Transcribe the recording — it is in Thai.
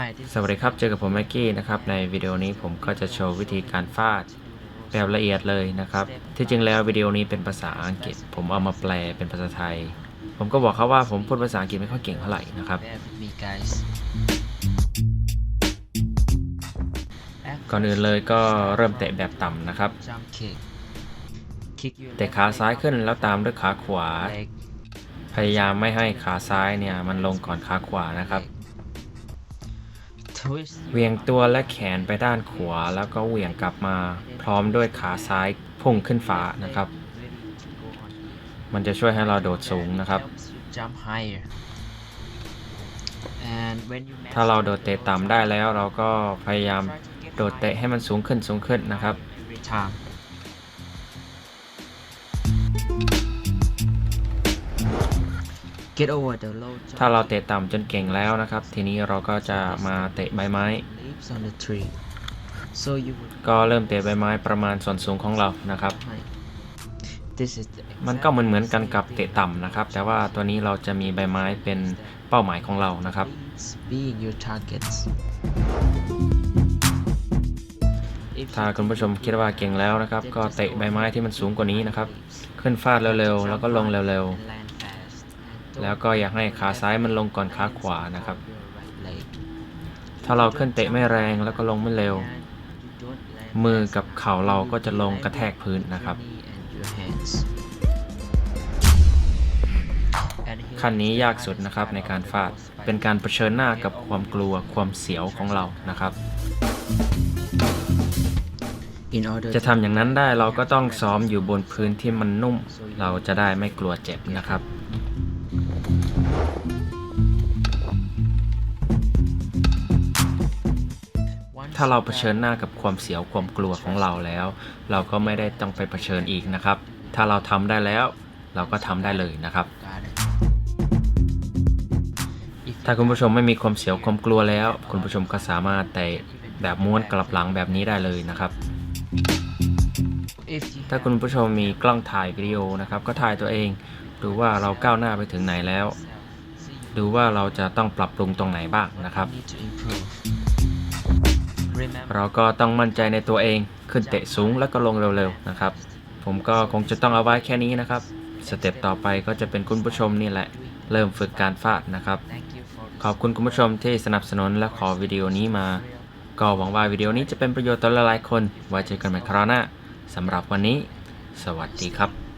Hi, this สวัสดีครับ เจอกับผมแม็กกี้นะครับ ในวิดีโอนี้ผมก็จะโชว์วิธีการฟาดแบบละเอียดเลยนะครับ ที่จริงแล้ววิดีโอนี้เป็นภาษาอังกฤษ ผมเอามาแปลเป็นภาษาไทย ผมก็บอกเขาว่าผมพูดภาษาอังกฤษไม่ค่อยเก่งเท่าไหร่นะครับ bear with me, guys. ก่อนอื่นเลยก็เริ่มเตะแบบต่ำนะครับ Jump kick. Kick your เตะขาซ้ายขึ้นแล้วตามด้วยขาขวา leg. พยายามไม่ให้ขาซ้ายเนี่ยมันลงก่อนขาขวานะครับ Twist เหวี่ยงตัวและแขนไปด้านขวา แล้วก็เหวี่ยงกลับมาพร้อมด้วยขาซ้ายพุ่งขึ้นฟ้านะครับ มันจะช่วยให้เราโดดสูงนะครับ helps you jump higher. And when you ถ้าเราโดดเตะต่ำได้แล้วเราก็พยายามโดดเตะให้มันสูงขึ้นสูงขึ้นนะครับ every time. Get over the low jump ถ้าเราเตะต่ำจนเก่งแล้วนะครับ ทีนี้เราก็จะมาเตะใบไม้ leaves on the tree. So you would ก็เริ่มเตะใบไม้ประมาณส่วนสูงของเรานะครับ height. This is the มันก็เหมือนเหมือนๆกันกับเตะต่ำนะครับ แต่ว่าตัวนี้เราจะมีใบไม้เป็นเป้าหมายของเรานะครับ Please being your targets. If ถ้าคุณผู้ชมคิดว่าเก่งแล้วนะครับ ก็เตะใบไม้ที่มันสูงกว่านี้นะครับ ขึ้นฟาดเร็วๆแล้วก็ลงเร็ว and land fast. And ๆ แล้วก็อยากให้ขาซ้ายมันลงก่อนขาขวานะครับ ถ้าเราขึ้นเตะไม่แรงแล้วก็ลงไม่เร็ว มือกับเข่าเราก็จะลงกระแทกพื้นนะครับ ขั้นนี้ยากสุดนะครับในการฟาด เป็นการเผชิญหน้ากับความกลัวความเสียวของเรานะครับจะทำอย่างนั้นได้เราก็ต้องซ้อมอยู่บนพื้นที่มันนุ่ม เราจะได้ไม่กลัวเจ็บนะครับ ถ้าเราเผชิญหน้ากับความเสียวความกลัวของเราแล้ว เราก็ไม่ได้ต้องไปเผชิญอีกนะครับ ถ้าเราทำได้แล้ว เราก็ทำได้เลยนะครับ ถ้าคุณผู้ชมไม่มีความเสียวความกลัวแล้ว คุณผู้ชมก็สามารถเตะแบบม้วนกลับหลังแบบนี้ได้เลยนะครับถ้าคุณผู้ชมมีกล้องถ่ายวิดีโอนะครับ ก็ถ่ายตัวเองดูว่าเราก้าวหน้าไปถึงไหนแล้ว ดูว่าเราจะต้องปรับปรุงตรงไหนบ้างนะครับ เราก็ต้องมั่นใจในตัวเองขึ้นเตะสูงแล้วก็ลงเร็วๆนะครับ ผมก็คงจะต้องเอาไว้แค่นี้นะครับ สเต็ปต่อไปก็จะเป็นคุณผู้ชมนี่แหละ เริ่มฝึกการฟาดนะครับ ขอบคุณคุณผู้ชมที่สนับสนุนและขอวิดีโอนี้มา ก็หวังว่าวิดีโอนี้จะเป็นประโยชน์ต่อหลายๆคน ไว้เจอกันใหม่คราวหน้าสำหรับวันนี้ สวัสดีครับ